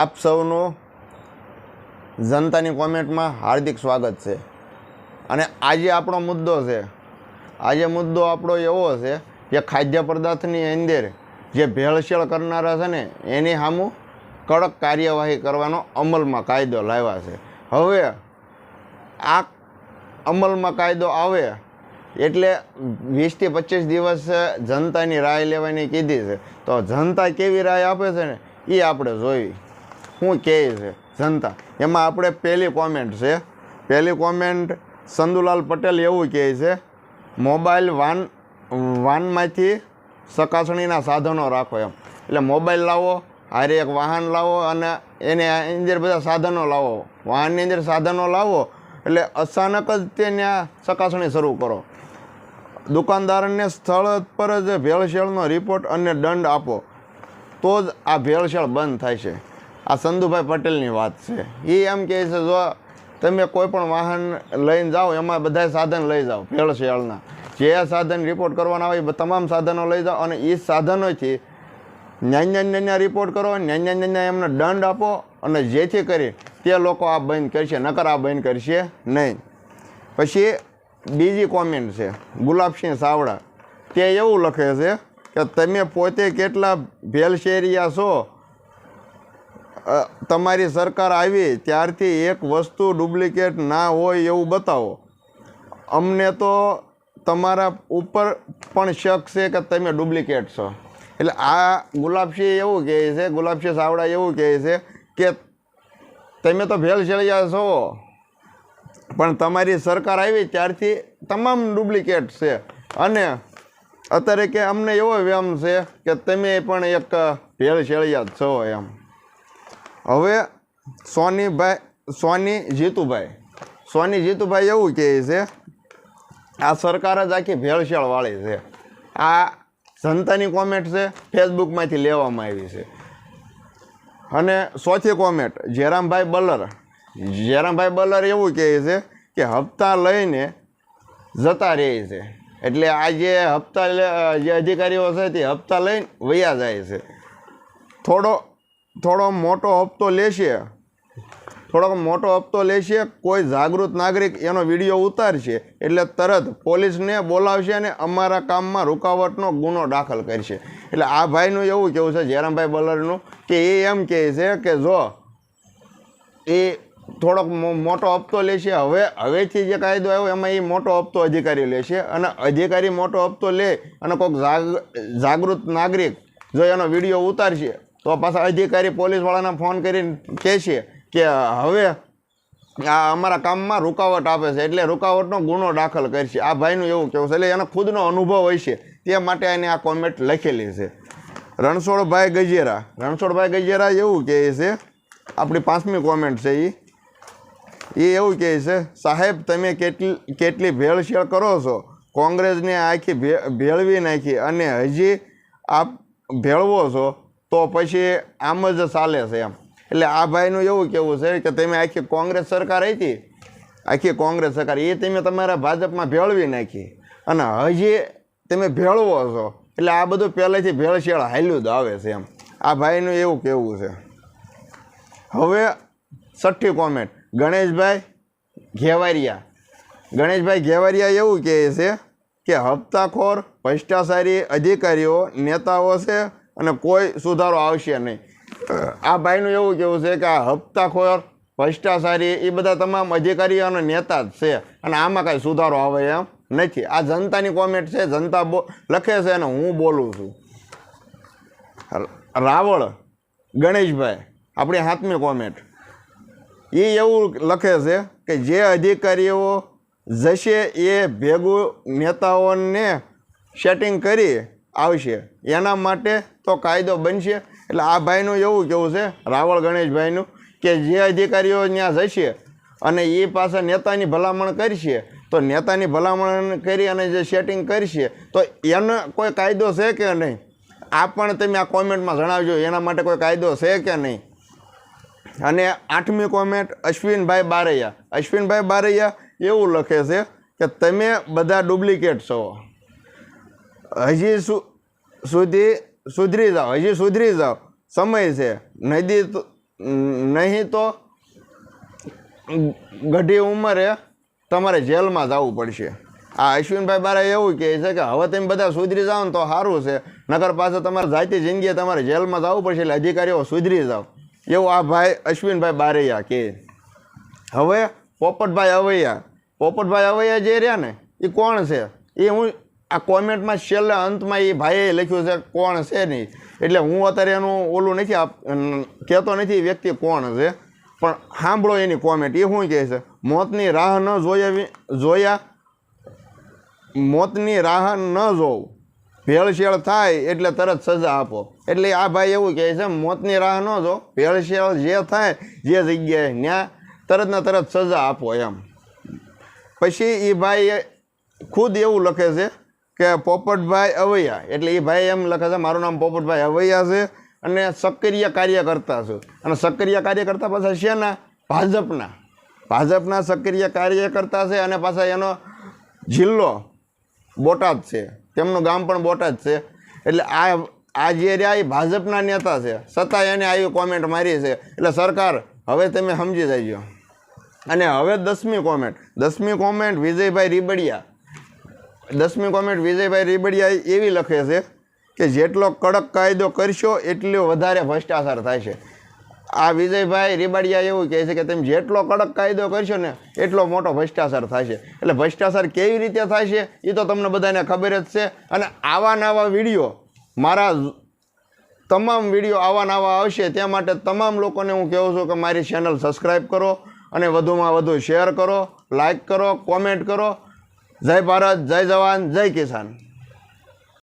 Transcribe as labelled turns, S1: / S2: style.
S1: આપ સૌનું જનતાની કોમેન્ટમાં હાર્દિક સ્વાગત છે. અને આજે આપણો મુદ્દો છે. આજે મુદ્દો આપણો એવો છે કે ખાદ્ય પદાર્થની અંદર જે ભેળસેળ કરનારા છે ને, એની સામું કડક કાર્યવાહી કરવાનો અમલમાં કાયદો લાવ્યા છે. હવે આ અમલમાં કાયદો આવે એટલે વીસથી પચીસ દિવસ જનતાની રાય લેવાની કીધી છે. તો જનતા કેવી રાય આપે છે ને એ આપણે જોઈ. શું કહે છે, જનતા. એમાં આપણે પહેલી કોમેન્ટ છે. પહેલી કોમેન્ટ સંદુલાલ પટેલ એવું કહે છે મોબાઈલ વાન, વાનમાંથી ચકાસણીના સાધનો રાખો એમ. એટલે મોબાઈલ લાવો, હારે એક વાહન લાવો અને એને અંદર બધા સાધનો લાવો. વાહનની અંદર સાધનો લાવો, એટલે અચાનક જ તેને ચકાસણી શરૂ કરો. દુકાનદારને સ્થળ પર જ ભેળસેળનો રિપોર્ટ અને દંડ આપો. તો જ આ ભેળસેળ બંધ થાય છે. આ સંધુભાઈ પટેલની વાત છે. એ એમ કહે છે, જો તમે કોઈ પણ વાહન લઈને જાઓ, એમાં બધા સાધન લઈ જાઓ ભેળસેળના જે સાધન રિપોર્ટ કરવાના હોય, એ તમામ સાધનો લઈ જાઓ અને એ સાધનોથી નાના નાના રિપોર્ટ કરો નાના નાના એમને દંડ આપો અને જેથી કરી તે લોકો આ બંધ કરશે, નકર આ બંધ કરશે નહીં. પછી બીજી કોમેન્ટ છે, ગુલાબસિંહ સાવડા. તે એવું લખે છે કે, તમે પોતે કેટલા ભેલશેરિયા છો? તમારી સરકાર આવી ત્યારથી એક વસ્તુ ડુપ્લિકેટ ના હોય એવું બતાવો. અમને તો તમારા ઉપર પણ શક છે કે તમે ડુપ્લિકેટ છો. એટલે આ ગુલાબસિંહ એવું કહે છે, ગુલાબસિંહ સાવડા એવું કહે છે કે તમે તો ભેલ છેડિયા છો, પણ તમારી સરકાર આવી ત્યારથી તમામ ડુપ્લિકેટ છે. અને અત્યારે કે અમને એવો વ્યમ છે કે તમે પણ એક ભેળસેળિયા જ છો એમ. હવે સોનીભાઈ, સોની જીતુભાઈ. સોની જીતુભાઈ એવું કહે છે, આ સરકાર જ આખી ભેળસેળવાળી છે. આ જનતાની કોમેન્ટ છે ફેસબુકમાંથી લેવામાં આવી છે. અને સોથી કોમેન્ટ જેરામભાઈ બલર. જેરામભાઈ બલર એવું કહે છે કે હપ્તા લઈને જતા રહે છે. એટલે આ જે હપ્તા જે અધિકારીઓ છે તે હપ્તા લઈને વયા જાય છે. થોડો થોડો મોટો હપ્તો લેશે. થોડોક મોટો હપ્તો લેશે, કોઈ જાગૃત નાગરિક એનો વીડિયો ઉતારશે, એટલે તરત પોલીસને બોલાવશે અને અમારા કામમાં રૂકાવટનો ગુનો દાખલ કરશે. એટલે આ ભાઈનું એવું કેવું છે, જયરામભાઈ બલરનું, કે એ એમ કહે છે કે જો, એ થોડોક મોટો હપ્તો લેશે, હવે, હવેથી જે કાયદો આવ્યો એમાં એ મોટો હપ્તો અધિકારી લેશે અને અધિકારી મોટો હપ્તો લે અને કોઈક જાગૃત નાગરિક જો એનો વીડિયો ઉતારશે તો પાછા અધિકારી પોલીસવાળાને ફોન કરીને કહે છે કે હવે આ અમારા કામમાં રૂકાવટ આપે છે. એટલે રૂકાવટનો ગુનો દાખલ કરશે. આ ભાઈનું એવું કહેવું છે. એટલે એનો ખુદનો અનુભવ હોય છે. તે માટે એને આ કોમેન્ટ લખેલી છે. રણછોડભાઈ ગજેરા. રણછોડભાઈ ગજેરા એવું કહે છે. આપણી પાંચમી કોમેન્ટ છે એ એ એવું કહે છે, સાહેબ, તમે કેટલી કેટલી ભેળસેળ કરો છો? કોંગ્રેસને આખી ભેળવી નાખી અને હજી આપ ભેળવો છો? તો પછી આમ જ ચાલે છે એમ. એટલે આ ભાઈનું એવું કેવું છે કે તમે આખી કોંગ્રેસ સરકાર હતી આખી કોંગ્રેસ સરકાર, એ તમે તમારા ભાજપમાં ભેળવી નાખી. અને હજી તમે ભેળવો છો. એટલે આ બધું પહેલેથી ભેળસેળ હાલ્યું જ આવે છે એમ. આ ભાઈનું એવું કેવું છે. હવે છઠ્ઠી કોમેન્ટ. ગણેશભાઈ ઘેવારિયા. ગણેશભાઈ ઘેવારિયા એવું કહે છે કે હપ્તાખોર ભ્રષ્ટાચારી અધિકારીઓ, નેતાઓ છે અને કોઈ સુધારો આવશે નહીં. આ ભાઈનું એવું કેવું છે કે આ હપ્તાખોર, ભ્રષ્ટાચારી, એ બધા તમામ અધિકારીઓ અને નેતા જ છે. અને આમાં કાંઈ સુધારો આવે એમ નથી. આ જનતાની કોમેન્ટ છે, જનતા લખે છે અને હું બોલું છું. રાવળ, ગણેશભાઈ, આપણી હાથમી કોમેન્ટ એ એવું લખે છે કે જે અધિકારીઓ જશે એ ભેગું નેતાઓને સેટિંગ કરી આવશે. એના માટે તો કાયદો બનશે. એટલે આ ભાઈનું એવું કેવું છે, રાવળ ગણેશભાઈનું, કે જે અધિકારીઓ ત્યાં જશે અને એ પાસે નેતાની ભલામણ કરશે, તો નેતાની ભલામણ કરી અને જે સેટિંગ કરશે, તો એનો કોઈ કાયદો છે કે નહીં? આ પણ તમે આ કોમેન્ટમાં જણાવજો, એના માટે કોઈ કાયદો છે કે નહીં? અને આઠમી કોમેન્ટ, અશ્વિનભાઈ બારૈયા. અશ્વિનભાઈ બારૈયા એવું લખે છે કે તમે બધા ડુપ્લિકેટ છો. હજી સુધી, સુધરી જાઓ, હજી સુધરી જાઓ. સમય છે. નદી નહીં તો ગઢી ઉંમરે તમારે જેલમાં જવું પડશે. આ અશ્વિનભાઈ બારા એવું કહે છે કે હવે તમે બધા સુધરી જાઓ ને તો સારું છે. નગર પાસે તમારે જાતિ જિંદગીએ તમારે જેલમાં જવું પડશે એટલે અધિકારીઓ સુધરી જાઓ. એવું આ ભાઈ, અશ્વિનભાઈ બારૈયા કહે. હવે પોપટભાઈ અવૈયા. પોપટભાઈ અવૈયા જે રહ્યા ને એ કોણ છે? એ હું આ કોમેન્ટમાં છેલ્લે અંતમાં એ ભાઈએ લખ્યું છે, કોણ છે નહીં? એટલે હું અત્યારે એનું ઓલું નથી કહેતો નથી વ્યક્તિ કોણ છે, પણ સાંભળો એની કોમેન્ટ. એ શું કહે છે? મોતની રાહ ન જોયા જોયા, મોતની રાહ ન જોવું ભેળસેળ થાય એટલે તરત સજા આપો. એટલે આ ભાઈ એવું કહે છે, મોતની રાહ ન જો, ભેળસેળ જે થાય, જે જગ્યાએ ત્યાં તરત ને તરત સજા આપો એમ. પછી એ ભાઈ ખુદ એવું લખે છે કે પોપટભાઈ અવૈયા. એટલે એ ભાઈ એમ લખે છે, મારું નામ પોપટભાઈ અવૈયા છે અને સક્રિય કાર્યકર્તા છું. અને સક્રિય કાર્યકર્તા પાછા શેના? ભાજપના. ભાજપના સક્રિય કાર્યકર્તા છે અને પાછા એનો જિલ્લો બોટાદ છે. તેમનું ગામ પણ બોટાદ છે. એટલે આ આ જે રહ્યા એ ભાજપના નેતા છે, છતાં એને આવી કોમેન્ટ મારી છે. એટલે સરકાર, હવે તમે સમજી જજો અને હવે દસમી કોમેન્ટ દસમી કોમેન્ટ વિજયભાઈ રીબડિયા. દસમી કોમેન્ટ વિજયભાઈ રીબડિયા એવી લખે છે કે જેટલો કડક કાયદો કરશો, એટલો વધારે ભ્રષ્ટાચાર થાય છે. આ વિજયભાઈ રીબાડિયા એવું કહે છે કે તમે જેટલો કડક કાયદો કરશો ને, એટલો મોટો ભ્રષ્ટાચાર થાય છે. એટલે ભ્રષ્ટાચાર કેવી રીતે થાય છે એ તો તમને બધાને ખબર જ છે. અને આવા નવા વીડિયો, મારા તમામ વીડિયો આવા નવા આવશે. ત્યાં માટે તમામ લોકોને હું કહું છું કે મારી ચેનલ સબસ્ક્રાઈબ કરો અને વધુમાં વધુ શેર કરો લાઈક કરો, કોમેન્ટ કરો. જય ભારત જય જવાન જય કિસાન.